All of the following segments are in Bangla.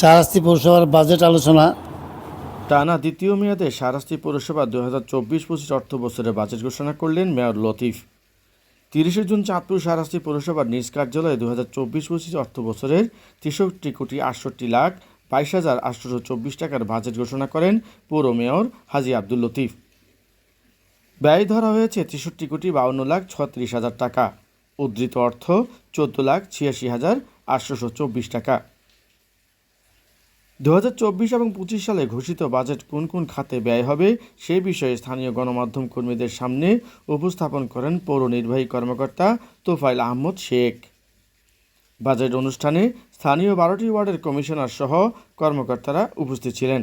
শাহরাস্তি পৌরসভার বাজেট আলোচনা। টানা দ্বিতীয় মেয়াদে সারাস্তি পৌরসভা দু হাজার চব্বিশ পঁচিশ অর্থ বছরের বাজেট ঘোষণা করলেন মেয়র লতিফ। তিরিশে জুন চাঁদপুর সারাস্তি পৌরসভার নিজ কার্যালয়ে দু হাজার চব্বিশ পঁচিশ অর্থ বছরের তেষট্টি কোটি আটষট্টি লাখ বাইশ হাজার আটশোশো চব্বিশ টাকার বাজেট ঘোষণা করেন পৌর মেয়র হাজি আব্দুল লতিফ। ব্যয় ধরা হয়েছে তেষট্টি কোটি বাউন্ন লাখ ছত্রিশ হাজার টাকা। উদ্ধৃত অর্থ চোদ্দ লাখ ছিয়াশি হাজার আটশোশো চব্বিশ টাকা। দু হাজার চব্বিশ এবং পঁচিশ সালে ঘোষিত বাজেট কোন কোন খাতে ব্যয় হবে, সে বিষয়ে স্থানীয় গণমাধ্যম কর্মীদের সামনে উপস্থাপন করেন পৌর নির্বাহী কর্মকর্তা তোফাইল আহমদ শেখ। বাজেট অনুষ্ঠানে স্থানীয় বারোটি ওয়ার্ডের কমিশনার সহ কর্মকর্তারা উপস্থিত ছিলেন।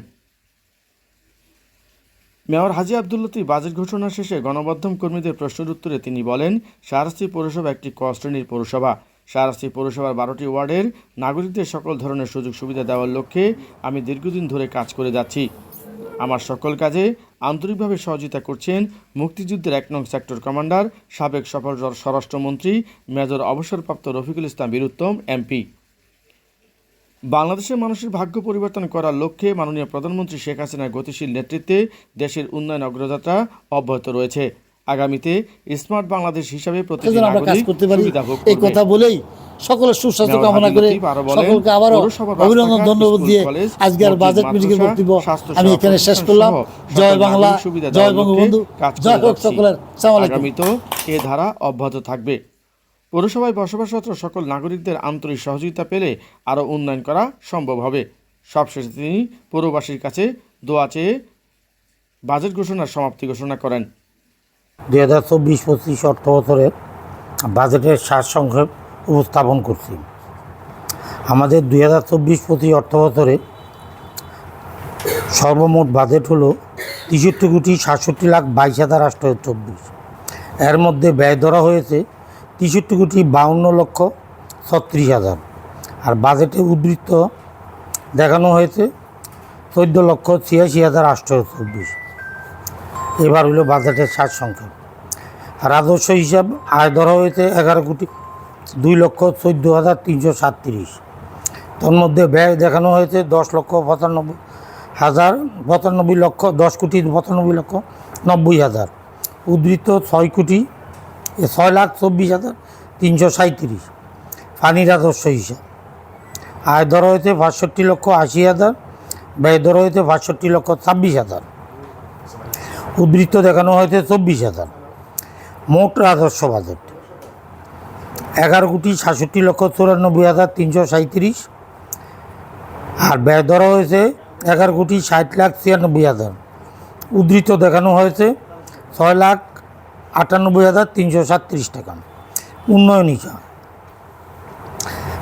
মেয়র হাজি আবদুল্লতি বাজেট ঘোষণা শেষে গণমাধ্যম কর্মীদের প্রশ্নের উত্তরে তিনি বলেন শাহরাস্তি পৌরসভা একটি ক শ্রেণির পৌরসভা। শাহরাস্তি পৌরসভার বারোটি ওয়ার্ডের নাগরিকদের সকল ধরনের সুযোগ সুবিধা দেওয়ার লক্ষ্যে আমি দীর্ঘদিন ধরে কাজ করে যাচ্ছি। আমার সকল কাজে আন্তরিকভাবে সহযোগিতা করছেন মুক্তিযুদ্ধের এক নং সেক্টর কমান্ডার, সাবেক সফল স্বরাষ্ট্রমন্ত্রী, মেজর অবসরপ্রাপ্ত রফিকুল ইসলাম বীরুত্তম, এমপি। বাংলাদেশের মানুষের ভাগ্য পরিবর্তন করার লক্ষ্যে মাননীয় প্রধানমন্ত্রী শেখ হাসিনার গতিশীল নেতৃত্বে দেশের উন্নয়ন অগ্রযাত্রা অব্যাহত রয়েছে। আগামীতে স্মার্ট বাংলাদেশ হিসাবে প্রতিটি কাজ করতে পারি। এই কথা বলেই সকলের সুস্বাস্থ্য কামনা করে সকলকে আবারও অভিনন্দন ধন্যবাদ দিয়ে বাজেট মিটিং এর মাদ্রাসা, বক্তব্য আমি এখানে শেষ করলাম। জয় বাংলা জয় বঙ্গবন্ধু জয় হোক সকলের। আগামীতেও এ ধারা অব্যাহত থাকবে। পৌরসভায় বসবাসরত সকল নাগরিকদের আন্তরিক সহযোগিতা পেলে আরও উন্নয়ন করা সম্ভব হবে। সবশেষে তিনি পৌরবাসীর কাছে দোয়া চেয়ে বাজেট ঘোষণার সমাপ্তি ঘোষণা করেন। দুই হাজার চব্বিশ পঁচিশ অর্থ বছরের বাজেটের সারসংক্ষেপ উপস্থাপন করছি। আমাদের দুই হাজার চব্বিশ পঁচিশ অর্থ বছরে সর্বমোট বাজেট হলো তেষট্টি কোটি সাতষট্টি লাখ বাইশ হাজার আটশো চব্বিশ। এর মধ্যে ব্যয় ধরা হয়েছে তেষট্টি কোটি বাউন্ন লক্ষ ছত্রিশ হাজার। আর বাজেটে উদ্বৃত্ত দেখানো হয়েছে চোদ্দ লক্ষ ছিয়াশি হাজার আটশো চব্বিশ। এবার হলো বাজেটের সার সংখ্যা। রাজস্ব হিসাব, আয় ধরা হয়েছে এগারো কোটি দুই লক্ষ চোদ্দ হাজার তিনশো সাতত্রিশ। তোর মধ্যে ব্যয় দেখানো হয়েছে দশ লক্ষ পঁচানব্বই হাজার, পঁচানব্বই লক্ষ, দশ কোটি পঁচানব্বই লক্ষ নব্বই হাজার। উদ্ধৃত ছয় কোটি ছয় লাখ চব্বিশ হাজার তিনশো সাঁত্রিশ পানি রাজস্ব হিসাব, আয় ধরা হয়েছে বাষট্টি লক্ষ আশি হাজার, ব্যয় ধরা হয়েছে বাষট্টি লক্ষ ছাব্বিশ হাজার। উদ্ধৃত দেখানো হয়েছে চব্বিশ হাজার। মোট রাজস্ব বাজেট। এগারো কোটি সাতষট্টি লক্ষ চুরানব্বই হাজার তিনশো সাঁত্রিশ আর ব্যয় ধরা হয়েছে এগারো কোটি ষাট লাখ ছিয়ানব্বই হাজার। উদ্ধৃত দেখানো হয়েছে ছয় লাখ আটানব্বই হাজার তিনশো সাতত্রিশ টাকা। উন্নয়ন হিসাব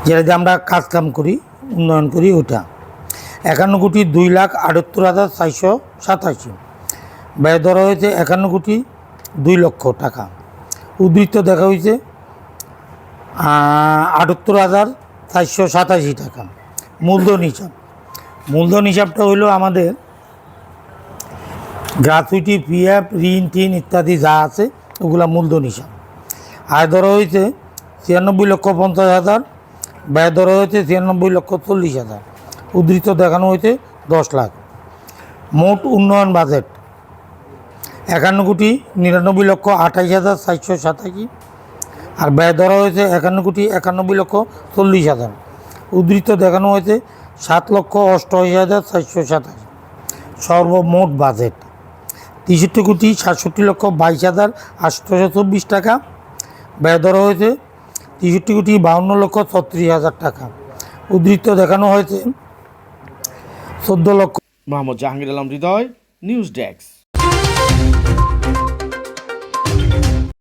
যেটা দিয়ে আমরা কাজ কাম করি, উন্নয়ন করি ওটা। একান্ন কোটি দুই লাখ আটাত্তর হাজার চারশো সাতাশি। ব্যয় ধরা হয়েছে একান্ন কোটি দুই লক্ষ টাকা। উদ্ধৃত দেখা হয়েছে আটাত্তর হাজার চারশো সাতাশি টাকা। মূলধন হিসাব। মূলধন হিসাবটা হইল আমাদের গ্রাচুইটি পিএফ, ঋণ, টিন ইত্যাদি যা আছে, ওগুলা মূলধন হিসাব। আয় ধরা হয়েছে ছিয়ানব্বই লক্ষ পঞ্চাশ হাজার, ব্যয় ধরা হয়েছে ছিয়ানব্বই লক্ষ চল্লিশ হাজার। উদ্ধৃত দেখানো হয়েছে দশ লাখ। মোট উন্নয়ন বাজেট। একান্ন কোটি নিরানব্বই লক্ষ আঠাইশ হাজার চারশো সাতাশি। আর ব্যয় ধরা হয়েছে একান্ন কোটি একানব্বই লক্ষ চল্লিশ হাজার। উদ্ধৃত দেখানো হয়েছে সাত লক্ষ অষ্টআশি হাজার চারশো সাতাশি। সর্বমোট বাজেট। তেষট্টি কোটি সাতষট্টি লক্ষ বাইশ হাজার আটশোশো চব্বিশ টাকা। ব্যয় ধরা হয়েছে তেষট্টি কোটি বাউন্ন লক্ষ ছত্রিশ হাজার টাকা। উদ্ধৃত দেখানো হয়েছে চোদ্দ লক্ষ। Mohammad Jahangir Alam, Hriday, news desk.